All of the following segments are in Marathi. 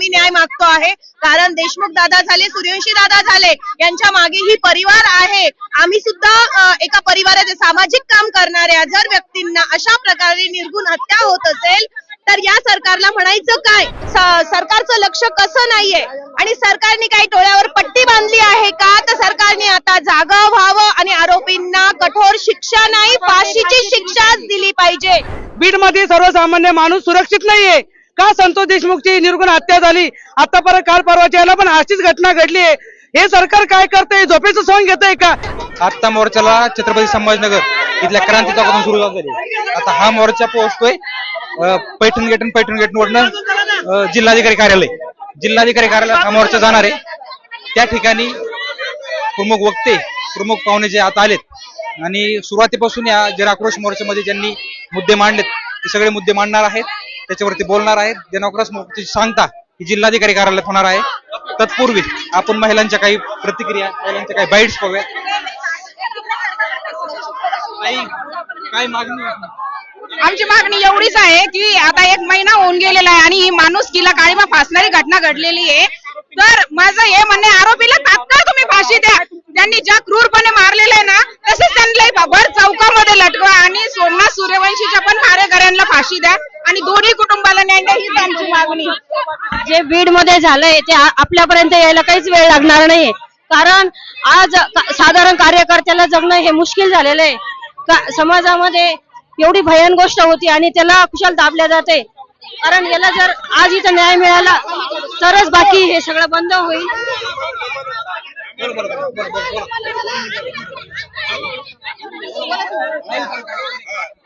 आम्ही न्याय मागतो आहे. कारण देशमुख दादा झाले सूर्यवंशी दादा झाले यांच्या मागे ही परिवार आहे. आम्ही सुद्धा एका परिवाराचे सामाजिक काम करणाऱ्या जर व्यक्तींना अशा प्रकारे निर्गुण हत्या होत असेल तर या सरकारला म्हणायचं काय? सरकारचं लक्ष कसं नाहीये? आणि सरकारने काही टोळ्यावर पट्टी बांधली आहे का? तर सरकारने आता जाग व्हावं आणि आरोपींना कठोर शिक्षा नाही फाशीची शिक्षाच दिली पाहिजे. बीडमध्ये सर्वसामान्य माणूस सुरक्षित नाहीये. का संतोष देशमुखची निर्गुण हत्या झाली? आतापर्यंत काल परवाच्या याला पण अशीच घटना घडली आहे. हे सरकार काय करतंय? झोपेचं सोंग घेतंय का? आत्ता मोर्चाला छत्रपती संभाजीनगर इथल्या क्रांती चौकातून सुरुवात झाली आता हा मोर्चा पोहोचतोय पैठण गेट पैठण गेट वरनं जिल्हाधिकारी कार्यालय. जिल्हाधिकारी कार्यालयात हा मोर्चा जाणार आहे. त्या ठिकाणी प्रमुख वक्ते प्रमुख पाहुणे जे आता आलेत आणि सुरुवातीपासून या जन आक्रोश मोर्चामध्ये ज्यांनी मुद्दे मांडलेत ते सगळे मुद्दे मांडणार आहेत. त्याच्यावरती बोलणार आहेत. जन आक्रोश सांगता ही जिल्हाधिकारी कार्यालयात होणार आहे. तत्पूर्वी आपण महिलांच्या काही प्रतिक्रिया महिलांच्या काही बाईट्स पाहूया काय मागणी आहे? आमची मागणी एवढीच आहे की आता एक महिना होऊन गेलेला आहे आणि ही माणुसकीला काळीमा फासणारी घटना घडलेली आहे. तर माझं हे म्हणणे आरोपीला तात्काळ तुम्ही फाशी द्या. त्यांनी ज्या क्रूरपणे मारलेलं आहे ना तसंच त्यांना भर चौकामध्ये लटकवा आणि सोमनाथ सूर्यवंशीच्या पण मारेकऱ्यांना फाशी द्या आणि दोन्ही कुटुंबाला न्याय द्या हीच मागणी. जे बीडमध्ये झालंय ते आपल्यापर्यंत यायला काहीच वेळ लागणार नाहीये. कारण आज साधारण कार्यकर्त्याला जगणं हे मुश्किल झालेलं आहे. समाजामध्ये एवढी भयान गोष्ट होती आणि त्याला कुशाल दाबल्या जाते. कारण याला जर आज इथं न्याय मिळाला तरच बाकी हे सगळं बंद होईल.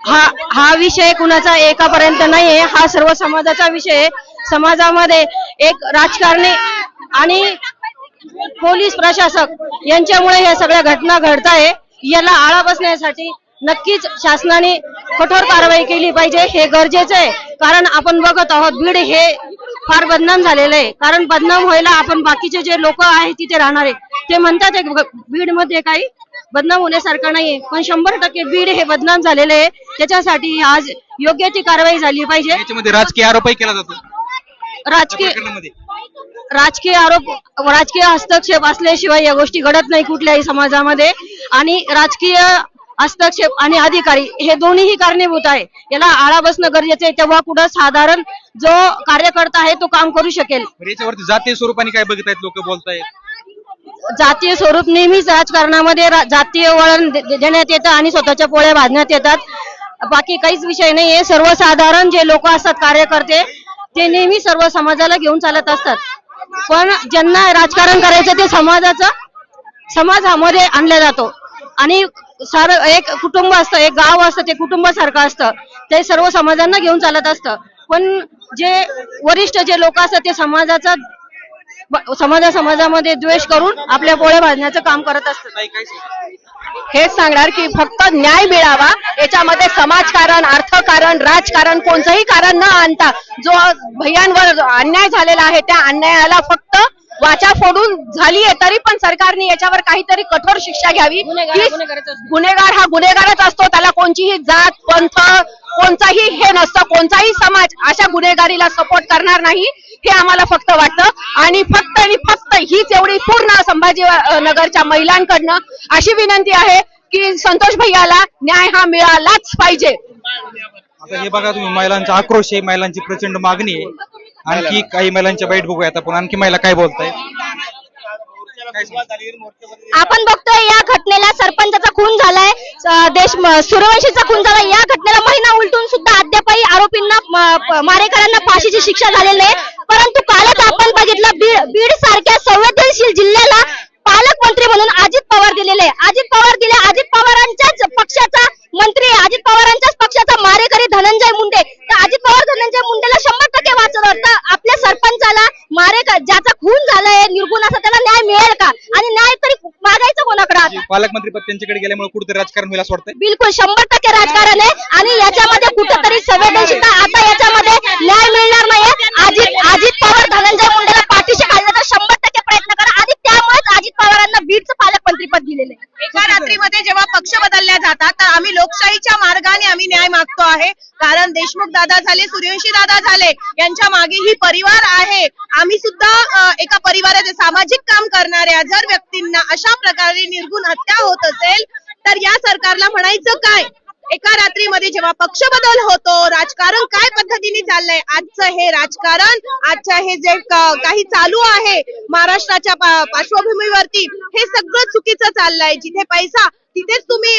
हा हा विषय कुणाचा एकापर्यंत नाहीये. हा सर्व समाजाचा विषय समाजामध्ये एक राजकारणी आणि पोलीस प्रशासक यांच्यामुळे या सगळ्या घटना घडत आहे याला आळा बसण्यासाठी नक्कीच शासनाने कठोर कारवाई केली पाहिजे. हे गरजेचं आहे. कारण आपण बघत आहोत बीड हे फार बदनाम झालेलं आहे. कारण बदनाम व्हायला आपण बाकीचे जे लोक आहेत तिथे राहणारे ते म्हणतात बीडमध्ये काही बदनाम होण्यासारखं नाहीये. पण शंभर टक्के बीड हे बदनाम झालेलं आहे. त्याच्यासाठी आज योग्य ती कारवाई झाली पाहिजे. याच्यामध्ये राजकीय आरोपही केला जातो. राजकीय प्रकरणामध्ये. राजकीय आरोप राजकीय हस्तक्षेप असल्याशिवाय या गोष्टी घडत नाही कुठल्याही समाजामध्ये. आणि राजकीय हस्तक्षेप आणि अधिकारी हे दोन्हीही कारणीभूत आहे. याला आळा बसणं गरजेचं आहे. तेव्हा कुठं साधारण जो कार्यकर्ता आहे तो काम करू शकेल. याच्यावरती जातीय स्वरूपाने काय बघतायत लोक बोलतायत? जातीय स्वरूप नेहमीच राजकारणामध्ये रा- जातीय वळण दे- देण्यात येतं आणि स्वतःच्या पोळ्या भाजण्यात येतात. बाकी काहीच विषय नाही आहे सर्वसाधारण जे लोक असतात कार्यकर्ते ते नेहमी सर्व समाजाला घेऊन चालत असतात. पण ज्यांना राजकारण करायचं ते समाजाचं समाजामध्ये आणला जातो. आणि सार एक कुटुंब असतं एक गाव असतं ते कुटुंबासारखं असतं. ते सर्व समाजांना घेऊन चालत असतं. पण जे वरिष्ठ जे लोक असतात ते समाजाचा समाजा समाजामध्ये द्वेष करून आपल्या पोळ्या भाजण्याचं काम करत असतात? हेच सांगणार की फक्त न्याय मिळावा याच्यामध्ये समाजकारण अर्थकारण राजकारण कोणतंही कारण न आणता जो भैयांवर अन्याय झालेला आहे त्या अन्यायाला फक्त वाचा फोडून झालीये तरी पण सरकारने याच्यावर काहीतरी कठोर शिक्षा घ्यावी. गुन्हेगार ही- गुन्हेगारच असतो. हा त्याला कोणतीही जात पंथ कोणताही हे नसतं कोणताही समाज अशा गुन्हेगारीला सपोर्ट करणार नाही हे आम्हाला फक्त वाटतं. आणि फक्त आणि फक्त हीच एवढी पूर्ण संभाजी नगरच्या महिलांकडनं अशी विनंती आहे की संतोष भैयाला न्याय हा मिळालाच पाहिजे. आता हे बघा तुम्ही महिलांचा आक्रोश आहे महिलांची प्रचंड मागणी आहे. आणखी काही महिलांच्या बाईट बघूयात आपण आणखी महिला काय बोलताय आपण बघतोय या घटनेला सरपंचाचा खून झालाय. देश म- सूर्यवंशीचा खून झालाय. या घटनेला महिना उलटून सुद्धा अद्यापही आरोपींना मारेकऱ्यांना फाशीची शिक्षा झालेली आहे परंतु कालच आपण बघितलं बीड बीड सारख्या संवेदनशील जिल्ह्याला पालकमंत्री म्हणून अजित पवार दिलेले आहे. अजित पवार दिले अजित पवारांच्याच पक्षाचा मंत्री अजित पवारांच्याच पक्षाचा मारेकरी धनंजय मुंडे तर अजित पवार धनंजय मुंडेला शंभर टक्के वाचवलं तर आपल्या सरपंचाला मारे ज्याचा खून झालाय निर्गुण असा त्याला न्याय मिळेल का आणि न्याय तरी मागायचं कोणाकडे आता? पालकमंत्री पद त्यांच्याकडे गेल्यामुळे कुठेतरी राजकारण होईल असं बिलकुल शंभर टक्के राजकारण आहे. आणि याच्यामध्ये कुठेतरी संवेदनशीलता आता याच्यामध्ये न्याय मिळणार नाही अजित अजित आहे जेव्हा पक्ष बदलल्या जातात तर आम्ही लोकशाहीच्या मार्गाने आम्ही न्याय मागतो आहे. कारण देशमुख दादा झाले सूर्यवंशी दादा झाले यांच्या मागे ही परिवार आहे. आम्ही सुद्धा एका परिवाराचे सामाजिक काम करणाऱ्या जर व्यक्तींना अशा प्रकारे निर्गुण हत्या होत असेल तर या सरकारला म्हणायचं काय? एका रात्रीमध्ये जेव्हा पक्ष बदल होतो राजकारण काय पद्धतीने चाललंय? आजचं हे राजकारण आजचं हे जे काही चालू आहे महाराष्ट्राच्या पार्श्वभूमीवरती हे सगळं चुकीचं चाललंय. जिथे पैसा तिथेच तुम्ही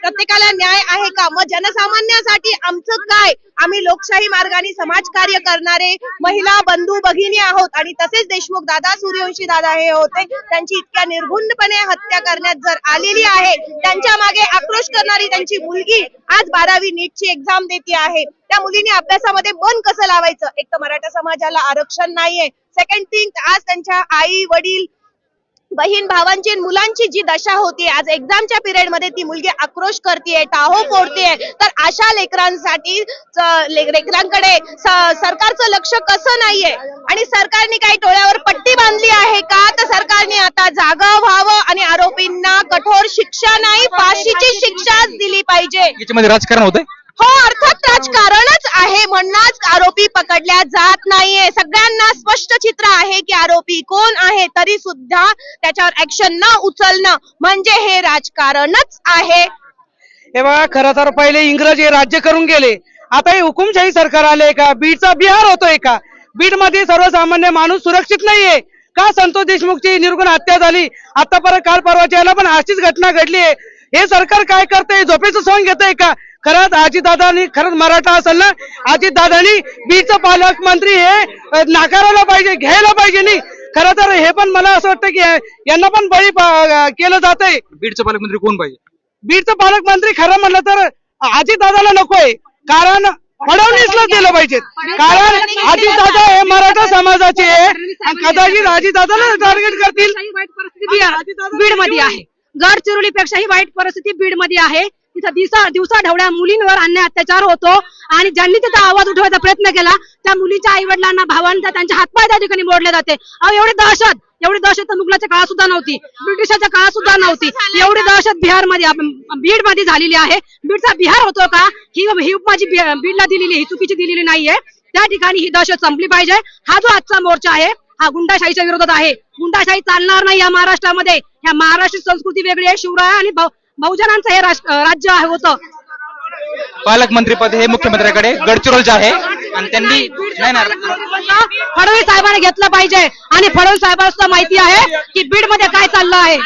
प्रत्येकाला न्याय आहे का? मग जनसामान्यासाठी आमचं काय? आम्ही लोकशाही मार्गाने समाजकार्य करणारे महिला बंधू भगिनी आहोत आणि तसेच देशमुख दादा सूर्यवंशी दादा हे होते. त्यांची इतक्या निर्गुणपणे हत्या करण्यात जर आलेली आहे त्यांच्या मागे आक्रोश करणारी त्यांची मुलगी आज बारावी नीटची एक्झाम देते आहे. त्या मुलीने अभ्यासामध्ये मन कसं लावायचं? एक तर मराठा समाजाला आरक्षण नाहीये. सेकंड थिंग आज त्यांच्या आई वडील बहीण भावांची मुलांची जी दशा होती आज एक्झामच्या पिरियडमध्ये ती मुलगी आक्रोश करते टाहो फोडते तर अशा लेकरांसाठी लेकरांकडे सरकारचं लक्ष कसं नाहीये? आणि सरकारने काही टोळ्यावर पट्टी बांधली आहे का? तर सरकारने आता जागा व्हावं आणि आरोपींना कठोर शिक्षा नाही फाशीची शिक्षाच दिली पाहिजे. याच्यामध्ये राजकारण होतंय? हो अर्थात राजकारणच आहे म्हणूनच आरोपी पकडल्या जात नाहीये. सगळ्यांना स्पष्ट चित्र आहे की आरोपी कोण आहे तरी सुद्धा त्याच्यावर ऍक्शन न उचलणं म्हणजे हे राजकारणच आहे. हे बघा खरं तर पहिले इंग्रज हे राज्य करून गेले. आता हे हुकुमशाही सरकार आले का? बीडचा बिहार होतोय का? बीडमध्ये सर्वसामान्य माणूस सुरक्षित नाहीये. का संतोष देशमुखची निर्गुण हत्या झाली? आतापर्यंत काल परवाच्या याला पण अशीच घटना घडली आहे हे सरकार काय करतंय? झोपेचं सोंग घेतंय का? खरंच अजितदादांनी खरंच मराठा असेल ना अजितदादांनी बीडचं पालकमंत्री हे नाकारायला पाहिजे घ्यायला पाहिजे नाही. खरं तर हे पण मला असं वाटतं की यांना पण बळी केलं जात आहे बीडचं पालकमंत्री कोण पाहिजे? बीडचं पालकमंत्री खरं म्हणलं तर अजितदादाला नकोय. कारण फडणवीसला दिलं पाहिजे. कारण अजितदादा हे मराठा समाजाचे आहे. आणि कदाचित अजितदादाला टार्गेट करतील. वाईट परिस्थिती बीडमध्ये आहे. गडचिरोलीपेक्षाही वाईट परिस्थिती बीडमध्ये आहे. तिथं दिवसा दिवसा ढवळ्या मुलींवर अन्याय अत्याचार होतो आणि ज्यांनी तिथं आवाज उठवायचा प्रयत्न केला त्या मुलीच्या आई वडिलांना भावांना त्यांच्या हातपाय त्या ठिकाणी मोडले जाते. अहो एवढी दहशत एवढी दहशत तर मुघलाच्या काळात सुद्धा नव्हती. ब्रिटिशाच्या काळात सुद्धा नव्हती. एवढी दहशत बिहारमध्ये बीडमध्ये झालेली आहे. बीडचा बिहार होतो का? ही ही माझी बीडला दिलेली ही चुकीची दिलेली नाहीये. त्या ठिकाणी ही दहशत संपली पाहिजे. हा जो आजचा मोर्चा आहे हा गुंडाशाहीच्या विरोधात आहे. गुंडाशाही चालणार नाही या महाराष्ट्रामध्ये. या महाराष्ट्र संस्कृती वेगळी आहे शिवराय आणि बहु- बहुजनांचं हे राज्य आहे होतं. पालकमंत्री पद हे मुख्यमंत्र्याकडे गडचिरोलचे आहे आणि त्यांनी नाही ना फडणवीस साहेबांनी घेतलं पाहिजे. आणि फडणवीस साहेबांना माहिती आहे की बीडमध्ये काय चाललं आहे.